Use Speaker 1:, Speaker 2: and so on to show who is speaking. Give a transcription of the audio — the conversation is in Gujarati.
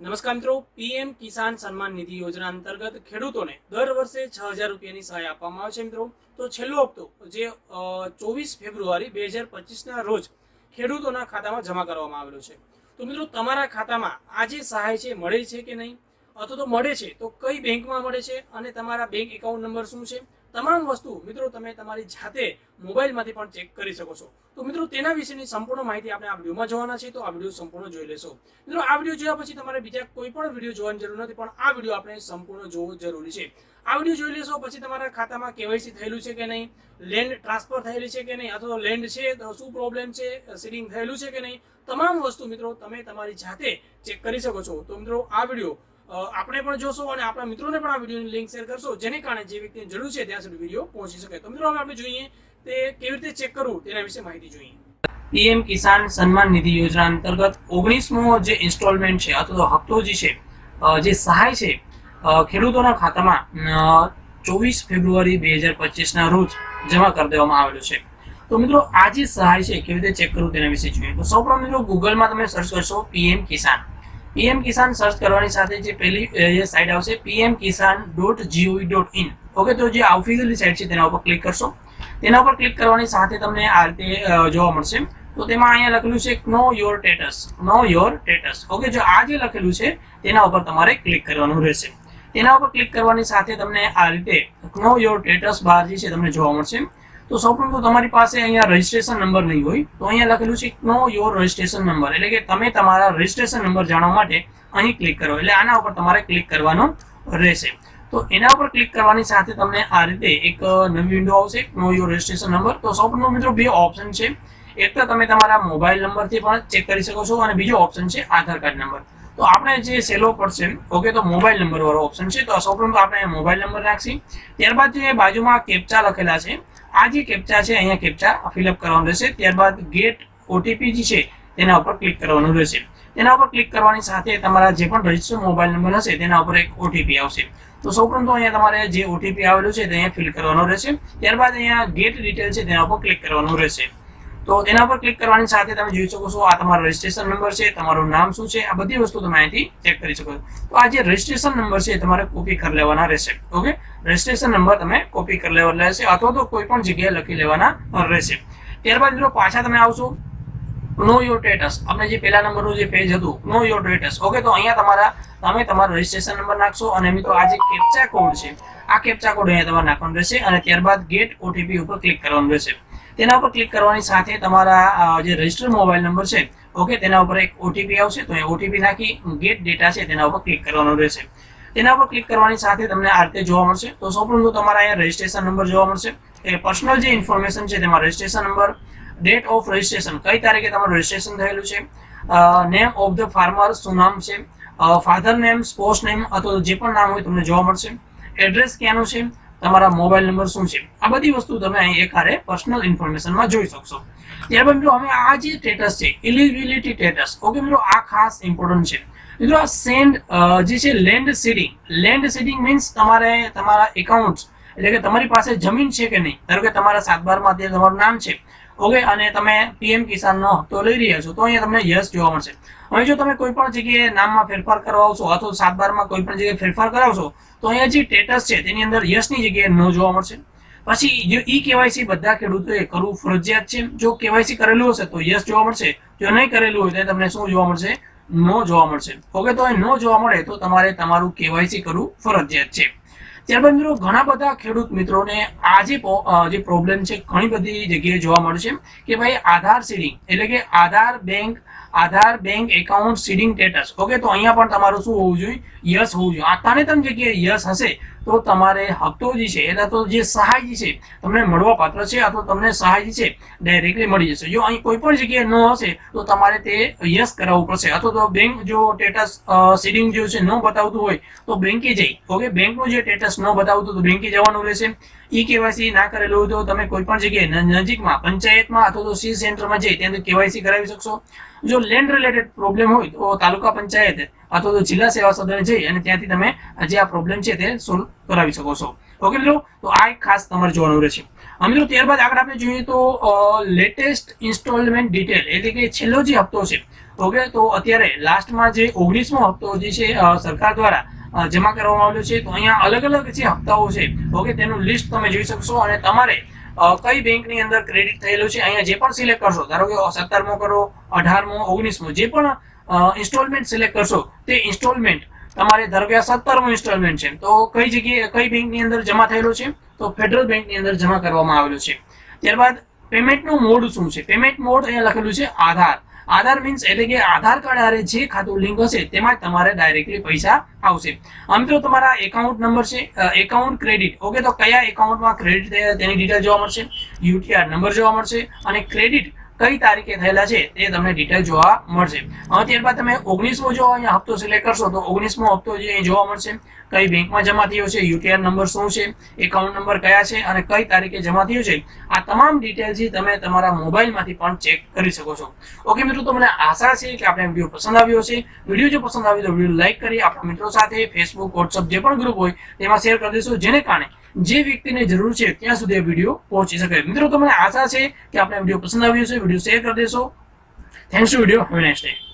Speaker 1: નમસ્કાર મિત્રો, પીએમ કિસાન સન્માન નિધિ યોજના અંતર્ગત ખેડૂતોને દર વર્ષે છ હજાર રૂપિયાની સહાય આપવામાં આવે છે મિત્રો. તો છેલ્લો હપ્તો, જે ચોવીસ ફેબ્રુઆરી બે હજાર પચીસના રોજ ખેડૂતોના ખાતામાં જમા કરવામાં આવેલો છે. તો મિત્રો, તમારા ખાતામાં આ જે સહાય છે, મળે છે કે નહીં? અથવા તો મળે છે, તો કઈ બેંકમાં મળે છે? અને તમારા બેંક એકાઉન્ટ નંબર શું છે? તમામ વસ્તુ મિત્રો તમે તમારી જાતે મોબાઈલમાંથી પણ ચેક કરી શકો છો. તો મિત્રો તેના વિશેની સંપૂર્ણ માહિતી આપણે આ વિડીયોમાં જોવાના છે તો આ વીડિયો સંપૂર્ણ જોઈ લેશો. મિત્રો આ વીડિયો જોયા પછી તમારે બીજા કોઈ પણ વીડિયો જોવાની જરૂર નથી, પણ આ વીડિયો આપણે સંપૂર્ણ જોવો જરૂરી છે. આ વીડિયો જોઈ લેશો પછી તમારા ખાતામાં કેવાયસી થયેલું છે કે નહીં, લેન્ડ ટ્રાન્સફર થયેલી છે કે નહીં, અથવા લેન્ડ છે તો શું પ્રોબ્લેમ છે, સીડિંગ થયેલું છે કે નહીં, તમામ વસ્તુ મિત્રો તમે તમારી જાતે ચેક કરી શકો છો. તો મિત્રો આ વીડિયો આપણે પણ જોશો અને આપણા મિત્રોને પણ આ વિડીયોની લિંક શેર કરશો. જેને કારણે જે વ્યક્તિને જરૂર છે ત્યાં સુધી વીડિયો પહોંચી શકે. તો મિત્રો, હવે આપણે જોઈએ તે કેવી રીતે ચેક કરવું તેના વિશે માહિતી જોઈએ. પીએમ કિસાન સન્માન નિધિ યોજના અંતર્ગત ઓગણીસમો જે ઇન્સ્ટોલમેન્ટ છે, અથવા તો હપ્તો જે છે જે સહાય છે ખેડૂતોના ખાતામાં ચોવીસ ફેબ્રુઆરી બે હજાર પચીસના રોજ જમા કરી દેવામાં આવેલો છે. તો મિત્રો, આ જે સહાય છે, કેવી રીતે ચેક કરવું તેના વિશે જોઈએ. તો સૌપ્રથમ મિત્રો ગૂગલમાં તમે સર્ચ કરશો PM Kisan. PM Kisan search કરવાની સાથે જે પહેલી જે આવશે PM Kisan dot gov dot in okay તો જે ઓફિશિયલી સાઇટ છે તેના ઉપર ક્લિક કરશો. તેના ઉપર ક્લિક કરવાની સાથે તમને આ રીતે જોવા મળશે. તો તેમાં અહીંયા લખેલું છે know your status know your status okay જો આ જે લખેલું છે, તેના ઉપર તમારે ક્લિક કરવાનું રહેશે. તેના ઉપર ક્લિક કરવાની સાથે તમને આ રીતે નો યોર ટેટસ બાર જે છે, તમને જોવા મળશે. તો સૌપ્રથમ તો તમારી પાસે અહીંયા રજિસ્ટ્રેશન નંબર નહીં હોય, તો અહીંયા લખેલું છે નો યોર રજિસ્ટ્રેશન નંબર એટલે કે તમે તમારા રજિસ્ટ્રેશન નંબર જાણવા માટે અહીં ક્લિક કરો. એટલે આના ઉપર તમારે ક્લિક કરવાનો રહેશે. તો એના ઉપર ક્લિક કરવાની સાથે તમને આ રીતે એક નવી વિન્ડો આવશે નો યોર રજિસ્ટ્રેશન નંબર તો સૌપ્રથમ મિત્રો બે ઓપ્શન છે. એક તો તમે તમારા મોબાઈલ નંબરથી પણ ચેક કરી શકો છો અને બીજો ઓપ્શન છે આધાર કાર્ડ નંબર તો આપણે જે સેલો પડશે ઓકે તો મોબાઈલ નંબર વાળો ઓપ્શન છે. તો સૌપ્રથમ આપણે મોબાઈલ નંબર નાખશી ત્યારબાદ જે બાજુમાં કેપ્ચા લખેલા છે આ જે કેપ્ચા છે, અહીંયા કેપ્ચા ફિલઅપ કરવાનું રહેશે. ત્યારબાદ ગેટ ઓટીપી જે છે, તેના ઉપર ક્લિક કરવાનું રહેશે. તેના ઉપર ક્લિક કરવાની સાથે તમારા જે પણ રજિસ્ટર મોબાઈલ નંબર હશે, તેના ઉપર એક ઓટીપી આવશે. તો સૌપ્રથમ તો અહીંયા તમારે જે ઓટીપી આવેલું છે, તે અહીંયા ફિલ કરવાનો રહેશે. ત્યારબાદ અહીંયા ગેટ ડિટેલ છે, તેના ઉપર ક્લિક કરવાનું રહેશે. તો તેના પર ક્લિક કરવાની સાથે તમે જોઈ શકો છો, આ તમારો રજિસ્ટ્રેશન નંબર છે, તમારું નામ શું છે, આ બધી વસ્તુ તમે અહીંથી ચેક કરી શકો છો. તો આ જે રજિસ્ટ્રેશન નંબર છે તમારે કોપી કરી લેવાના રહેશે ઓકે રજિસ્ટ્રેશન નંબર તમે કોપી કરી લેવાના રહેશે, અથવા તો કોઈ પણ જગ્યાએ લખી લેવાના રહેશે. ત્યારબાદ મિત્રો પાછા તમે આવશો નો યોર સ્ટેટસ આપણે જે પહેલા નંબરનું જે પેજ હતું નો યોર સ્ટેટસ ઓકે તો અહીંયા તમારા, તમે તમારો રજિસ્ટ્રેશન નંબર નાખશો અને મિત્રો આ જે કેપ્ચા કોડ છે, આ કેપ્ચા કોડ અહીંયા તમારે નાખવાનો રહેશે અને ત્યારબાદ ગેટ ઓટીપી ઉપર ક્લિક કરવાનું રહેશે. તેના ઉપર ક્લિક કરવાની સાથે તમારા જે રજિસ્ટર મોબાઈલ નંબર છે, ઓકે, તેના ઉપર એક ઓટીપી આવશે, તો એ ઓટીપી નાખી ગેટ ડેટા છે તેના ઉપર ક્લિક કરવાનો રહેશે. તેના ઉપર ક્લિક કરવાની સાથે તમને આ રીતે જોવા મળશે. તો સૌપ્રથમ તો તમારા અહીંયા રજિસ્ટ્રેશન નંબર જોવા મળશે. એ પર્સનલ જે ઇન્ફોર્મેશન છે તેમાં registration number, date of registration, કઈ તારીખે તમારું રજિસ્ટ્રેશન થયેલું છે નેમ ઓફ ધ ફાર્મર, શું નામ છે ફાધર નેમ સ્પોર્ટ્સ નેમ, અથવા જે પણ નામ હોય તમને જોવા મળશે. એડ્રેસ ક્યાંનું છે તમારા મોબાઈલ નંબર શું છે? આ બધી વસ્તુ તમે અહીં એકારે પર્સનલ ઇન્ફોર્મેશનમાં જોઈ શકશો. ત્યારબાદ મિત્રો હવે આ જે સ્ટેટસ છે ઇલિજિબિલિટી સ્ટેટસ ઓકે મિત્રો, આ ખાસ ઇમ્પોર્ટન્ટ છે. મિત્રો, આ સેન્ડ જે છે land seeding land seeding means તમારે તમારા એકાઉન્ટ એટલે કે તમારી પાસે જમીન છે કે નહીં? ધારો કે તમારા સાતબારમાં અત્યારે તમારું નામ છે. ઓકે અને તમે પીએમ કિસાનનો હપ્તો લઈ રહ્યા છો, તો અહીંયા તમને યસ જોવા મળશે. હવે જો તમે કોઈ પણ જગ્યાએ નામમાં ફેરફાર કરાવશો અથવા સાત બારમાં કોઈ પણ જગ્યાએ ફેરફાર કરાવશો, તો અહીંયા જે સ્ટેટસ છે, તેની અંદર યસની જગ્યાએ નો જોવા મળશે. પછી જો ઈ કેવાયસી બધા ખેડૂતોએ કરવું ફરજિયાત છે. જો કેવાયસી કરેલું હશે, તો યસ જોવા મળશે. જો નહીં કરેલું હોય, તો તમને શું જોવા મળશે? નો જોવા મળશે. ઓકે તો એ નો જોવા મળે, તો તમારે તમારું કેવાયસી કરવું ફરજિયાત છે. ત્યારબાદ મિત્રો ઘણા બધા ખેડૂત મિત્રોને આ જે પ્રોબ્લેમ છે, ઘણી બધી જગ્યાએ જોવા મળે છે કે ભાઈ આધાર સીડિંગ એટલે કે Aadhaar bank Aadhaar bank account seeding status okay તો અહીંયા પણ તમારું શું હોવું જોઈએ? યસ હોવું જોઈએ. આ ત્રણે ત્રણ જગ્યાએ યસ હશે? તો તમારે હપ્તો જે છે એટલે તો જે સહાય છે, તમને મળવા પાત્ર છે અથવા તમને સહાય છે ડાયરેક્ટલી મળી જશે. જો અહીં કોઈ પણ જગ્યાએ ન હશે, તો તમારે તે યસ કરાવવું પડશે. અથવા તો બેંક જો સ્ટેટસ સીડિંગ જે છે, ન બતાવતું હોય, તો બેંકે જઈ. ઓકે? બેંકનું જે સ્ટેટસ ન બતાવતું, તો બેંકે જવાનું રહેશે. ઈ કેવાયસી ના કરેલું હોય તો તમે કોઈ પણ જગ્યાએ નજીકમાં, પંચાયતમાં અથવા તો સી સેન્ટરમાં જઈ, ત્યાં કેવાયસી કરાવી શકશો. જો લેન્ડ રિલેટેડ પ્રોબ્લેમ હોય, તો તાલુકા પંચાયત અથવા તો જિલ્લા સેવા સદને જઈ અને ત્યાંથી તમે જે આ પ્રોબ્લેમ છે તે સોલ્વ કરાવી શકો છો. ઓકે મિત્રો, તો આ એક ખાસ તમારે જોવાનું રહેશે. મિત્રો, ત્યારબાદ આગળ આપણે જોઈએ તો લેટેસ્ટ ઇન્સ્ટોલમેન્ટ ડિટેલ એટલે કે છેલ્લો જે હપ્તો છે. ઓકે તો અત્યારે લાસ્ટમાં જે ઓગણીસમો હપ્તો જે છે સરકાર દ્વારા જમા કરવામાં આવ્યો છે, તો અહીંયા અલગ અલગ જે હપ્તાઓ છે ઓકે તેનું લિસ્ટ તમે જોઈ શકશો અને તમારે કઈ બેંકની અંદર ક્રેડિટ થયેલું છે, અહીંયા જે પણ સિલેક્ટ કરશો, ધારો કે સત્તરમો કરો, અઢારમો, ઓગણીસમો, જે પણ ઇન્સ્ટોલમેન્ટ સિલેક્ટ કરશો, તે ઇન્સ્ટોલમેન્ટ તમારે ધારો સત્તરમો ઇન્સ્ટોલમેન્ટ છે. તો કઈ જગ્યાએ, કઈ બેંકની અંદર જમા થયેલો છે? તો ફેડરલ બેંકની અંદર જમા કરવામાં આવેલો છે. ત્યારબાદ પેમેન્ટનું મોડ શું છે? પેમેન્ટ મોડ અહીંયા લખેલું છે આધાર. આધાર મીન્સ એટલે કે આધાર કાર્ડ હારે જે ખાતું લિંક હશે, તેમાં તમારે ડાયરેક્ટલી પૈસા આવશે. આમ તો તમારા એકાઉન્ટ નંબર છે એકાઉન્ટ ક્રેડિટ ઓકે, તો કયા એકાઉન્ટમાં ક્રેડિટ તેની ડિટેલ જોવા મળશે? યુટીઆર નંબર જોવા મળશે અને ક્રેડિટ કઈ તારીખે થયેલા છે તે તમને ડિટેલ જોવા મળશે. ત્યારબાદ તમે ઓગણીસમો જો અહીંયા હપ્તો સિલેક્ટ કરશો, તો ઓગણીસમો હપ્તો જે અહીં જોવા મળશે, કઈ બેંકમાં જમા થયો છે યુટીઆર નંબર શું છે, એકાઉન્ટ નંબર કયા છે અને કઈ તારીખે જમા થયો છે, આ તમામ ડિટેલ છે તમે તમારા મોબાઈલમાંથી પણ ચેક કરી શકો છો. ઓકે મિત્રો, તો મને આશા છે કે આપણે વીડિયો પસંદ આવ્યો છે વીડિયો જો પસંદ આવ્યો તો વીડિયો લાઈક કરી, આપણા મિત્રો સાથે ફેસબુક વોટ્સઅપ જે પણ ગ્રુપ હોય, તેમાં શેર કરી દઈશું, જેને કારણે જે વ્યક્તિને જરૂર છે ત્યાં સુધી આ વીડિયો પહોંચી શકે. મિત્રો, તમને આશા છે કે આપણે વીડિયો પસંદ આવ્યો છે વીડિયો શેર કરી દેશો. Thanks to video have next day